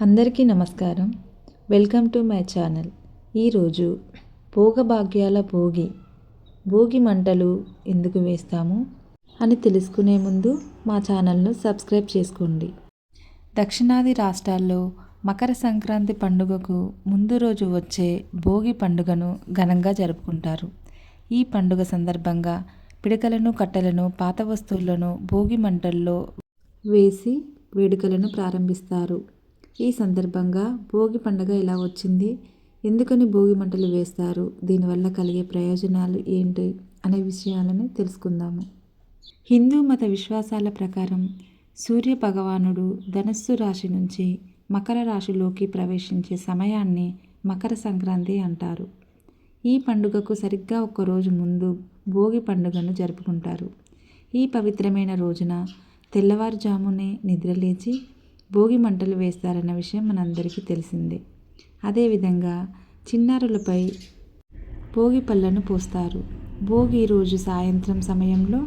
అందరికీ నమస్కారం. Welcome to my channel. ఈరోజు భోగభాగ్యాల భోగి భోగి మంటలు ఎందుకు వేస్తాము అని తెలుసుకునే ముందు మా ఛానల్ను సబ్స్క్రైబ్ చేసుకోండి. దక్షిణాది రాష్ట్రాల్లో మకర సంక్రాంతి పండుగకు ముందు రోజు వచ్చే భోగి పండుగను ఘనంగా జరుపుకుంటారు. ఈ పండుగ సందర్భంగా పిడకలను కట్టెలను పాత వస్తువులను భోగి మంటల్లో వేసి వేడుకలను ప్రారంభిస్తారు. ఈ సందర్భంగా భోగి పండుగ ఎలా వచ్చింది? ఎందుకని భోగి మంటలు వేస్తారు? దీనివల్ల కలిగే ప్రయోజనాలు ఏంటి? అనే విషయాలను తెలుసుకుందాము. హిందూ మత విశ్వాసాల ప్రకారం సూర్య భగవానుడు ధనస్సు రాశి నుంచి మకర రాశిలోకి ప్రవేశించే సమయాన్ని మకర సంక్రాంతి అంటారు. ఈ పండుగకు సరిగ్గా ఒక్కరోజు రోజు ముందు భోగి పండుగను జరుపుకుంటారు. ఈ పవిత్రమైన రోజున తెల్లవారుజామునే నిద్రలేచి భోగి మంటలు వేస్తారన్న విషయం మనందరికీ తెలిసిందే. అదేవిధంగా చిన్నారులపై భోగి పళ్ళను పోస్తారు. భోగి రోజు సాయంత్రం సమయంలో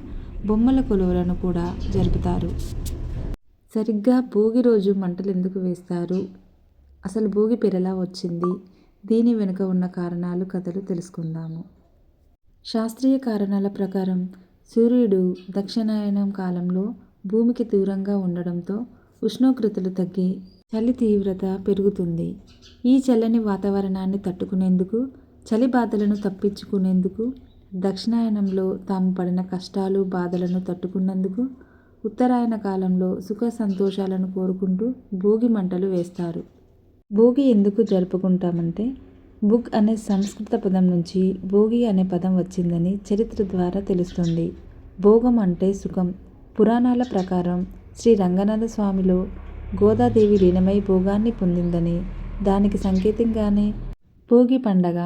బొమ్మల కొలువులను కూడా జరుపుతారు. సరిగ్గా భోగి రోజు మంటలు ఎందుకు వేస్తారు? అసలు భోగి పెరలా వచ్చింది? దీని వెనుక ఉన్న కారణాలు కథలు తెలుసుకుందాము. శాస్త్రీయ కారణాల ప్రకారం సూర్యుడు దక్షిణాయనం కాలంలో భూమికి దూరంగా ఉండడంతో ఉష్ణోగ్రతలు తగ్గి చలి తీవ్రత పెరుగుతుంది. ఈ చల్లని వాతావరణాన్ని తట్టుకునేందుకు చలి బాధలను తప్పించుకునేందుకు దక్షిణాయనంలో తాము పడిన కష్టాలు బాధలను తట్టుకున్నందుకు ఉత్తరాయణ కాలంలో సుఖ సంతోషాలను కోరుకుంటూ భోగి మంటలు వేస్తారు. భోగి ఎందుకు జరుపుకుంటామంటే బుక్ అనే సంస్కృత పదం నుంచి భోగి అనే పదం వచ్చిందని చరిత్ర ద్వారా తెలుస్తుంది. భోగం అంటే సుఖం. పురాణాల ప్రకారం శ్రీ రంగనాథ స్వామిలో గోదాదేవి లీనమై భోగాన్ని పొందిందని దానికి సంకేతంగానే భోగి పండగ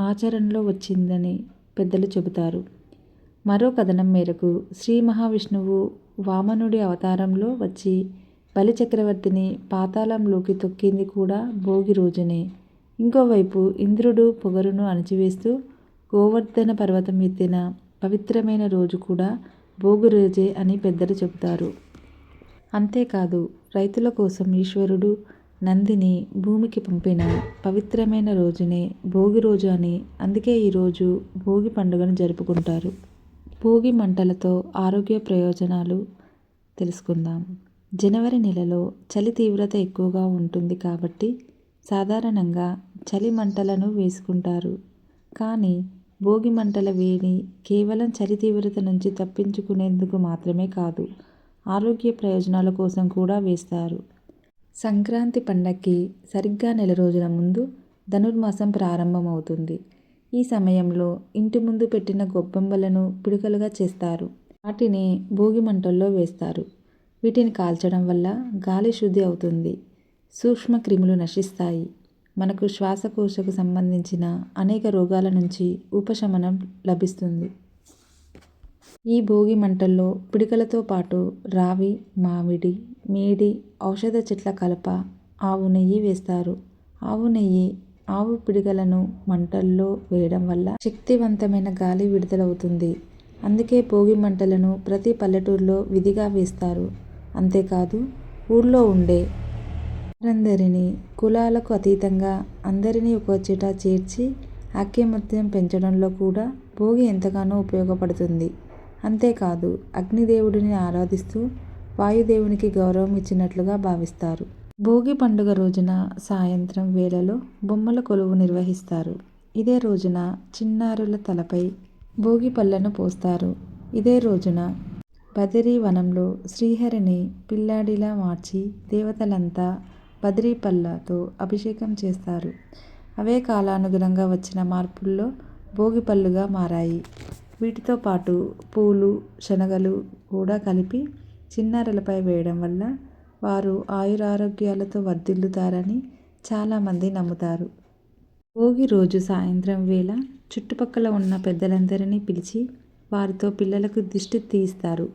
ఆచరణలో వచ్చిందని పెద్దలు చెబుతారు. మరో కథనం మేరకు శ్రీ మహావిష్ణువు వామనుడి అవతారంలో వచ్చి బలిచక్రవర్తిని పాతాళంలోకి తొక్కింది కూడా భోగి రోజునే. ఇంకోవైపు ఇంద్రుడు పొగరును అణచివేస్తూ గోవర్ధన పర్వతం ఎత్తిన పవిత్రమైన రోజు కూడా భోగి రోజే అని పెద్దలు చెబుతారు. అంతేకాదు రైతుల కోసం ఈశ్వరుడు నందిని భూమికి పంపిన పవిత్రమైన రోజునే భోగి రోజు అని అందుకే ఈరోజు భోగి పండుగను జరుపుకుంటారు. భోగి మంటలతో ఆరోగ్య ప్రయోజనాలు తెలుసుకుందాం. జనవరి నెలలో చలి తీవ్రత ఎక్కువగా ఉంటుంది కాబట్టి సాధారణంగా చలి మంటలను వేసుకుంటారు. కానీ భోగి మంటల వేడి కేవలం చలి తీవ్రత నుంచి తప్పించుకునేందుకు మాత్రమే కాదు ఆరోగ్య ప్రయోజనాల కోసం కూడా వేస్తారు. సంక్రాంతి పండక్కి సరిగ్గా నెల రోజుల ముందు ధనుర్మాసం ప్రారంభమవుతుంది. ఈ సమయంలో ఇంటి ముందు పెట్టిన గొబ్బెమ్మలను పిడుకలుగా చేస్తారు. వాటిని భోగి మంటల్లో వేస్తారు. వీటిని కాల్చడం వల్ల గాలి శుద్ధి అవుతుంది. సూక్ష్మ క్రిములు నశిస్తాయి. మనకు శ్వాసకోశకు సంబంధించిన అనేక రోగాల నుంచి ఉపశమనం లభిస్తుంది. ఈ భోగి మంటల్లో పిడికలతో పాటు రావి మామిడి మేడి ఔషధ చెట్ల కలప ఆవు నెయ్యి వేస్తారు. ఆవు నెయ్యి ఆవు పిడికలను మంటల్లో వేయడం వల్ల శక్తివంతమైన గాలి విడుదలవుతుంది. అందుకే భోగి మంటలను ప్రతి పల్లెటూరులో విధిగా వేస్తారు. అంతేకాదు ఊళ్ళో ఉండే అందరినీ కులాలకు అతీతంగా అందరినీ ఒక చేర్చి ఐక్యమత్యం పెంచడంలో కూడా భోగి ఎంతగానో ఉపయోగపడుతుంది. అంతేకాదు అగ్నిదేవుడిని ఆరాధిస్తూ వాయుదేవునికి గౌరవం ఇచ్చినట్లుగా భావిస్తారు. భోగి పండుగ రోజున సాయంత్రం వేళలో బొమ్మల కొలువు నిర్వహిస్తారు. ఇదే రోజున చిన్నారుల తలపై భోగి పళ్ళను పోస్తారు. ఇదే రోజున బదిరీ వనంలో శ్రీహరిని పిల్లాడిలా మార్చి దేవతలంతా బదిరీ పళ్ళతో అభిషేకం చేస్తారు. అవే కాలానుగుణంగా వచ్చిన మార్పుల్లో భోగి పళ్ళుగా మారాయి. వీటితో పాటు పూలు శనగలు కూడా కలిపి చిన్నారులపై వేయడం వల్ల వారు ఆయురారోగ్యాలతో వర్ధిల్లుతారని చాలామంది నమ్ముతారు. భోగి రోజు సాయంత్రం వేళ చుట్టుపక్కల ఉన్న పెద్దలందరినీ పిలిచి వారితో పిల్లలకు దిష్టి తీస్తారు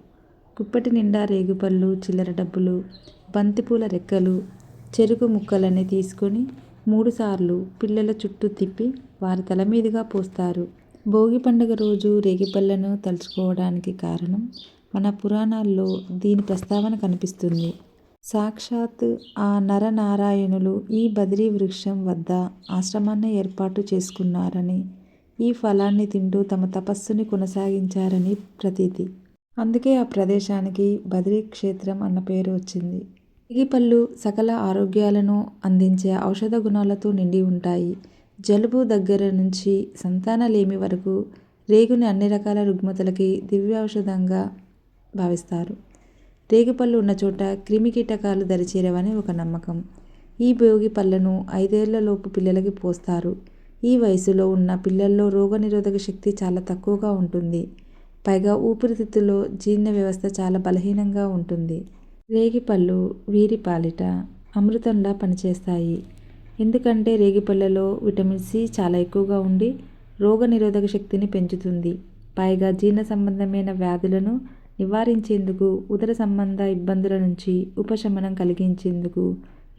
కుప్పటి నిండా రేగుపళ్ళు చిల్లర డబ్బులు బంతిపూల రెక్కలు చెరుకు ముక్కలని తీసుకొని మూడుసార్లు పిల్లల చుట్టూ తిప్పి వారి తల మీదుగా పోస్తారు. భోగి పండుగ రోజు రేగిపళ్ళను తలుచుకోవడానికి కారణం మన పురాణాల్లో దీని ప్రస్తావన కనిపిస్తుంది. సాక్షాత్ ఆ నరనారాయణులు ఈ బద్రీ వృక్షం వద్ద ఆశ్రమాన్ని ఏర్పాటు చేసుకున్నారని ఈ ఫలాన్ని తింటూ తమ తపస్సుని కొనసాగించారని ప్రతీతి. అందుకే ఆ ప్రదేశానికి బద్రీ క్షేత్రం అన్న పేరు వచ్చింది. రేగిపళ్ళు సకల ఆరోగ్యాలను అందించే ఔషధ గుణాలతో నిండి ఉంటాయి. జలుబు దగ్గర నుంచి సంతానలేమి వరకు రేగుని అన్ని రకాల రుగ్మతలకి దివ్యౌషధంగా భావిస్తారు. రేగుపళ్ళు ఉన్న చోట క్రిమికీటకాలు దరిచేరవని ఒక నమ్మకం. ఈ భోగి పళ్ళను ఐదేళ్ళలోపు పిల్లలకి పోస్తారు. ఈ వయసులో ఉన్న పిల్లల్లో రోగనిరోధక శక్తి చాలా తక్కువగా ఉంటుంది. పైగా ఊపిరితిత్తులో జీర్ణ వ్యవస్థ చాలా బలహీనంగా ఉంటుంది. రేగిపళ్ళు వీరి పాలిట అమృతంలా పనిచేస్తాయి. ఎందుకంటే రేగిపళ్ళలో విటమిన్ సి చాలా ఎక్కువగా ఉండి రోగనిరోధక శక్తిని పెంచుతుంది. పైగా జీర్ణ సంబంధమైన వ్యాధులను నివారించేందుకు ఉదర సంబంధ ఇబ్బందుల నుంచి ఉపశమనం కలిగించేందుకు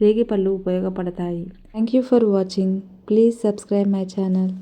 రేగిపళ్ళు ఉపయోగపడతాయి. Thank you for watching please subscribe my channel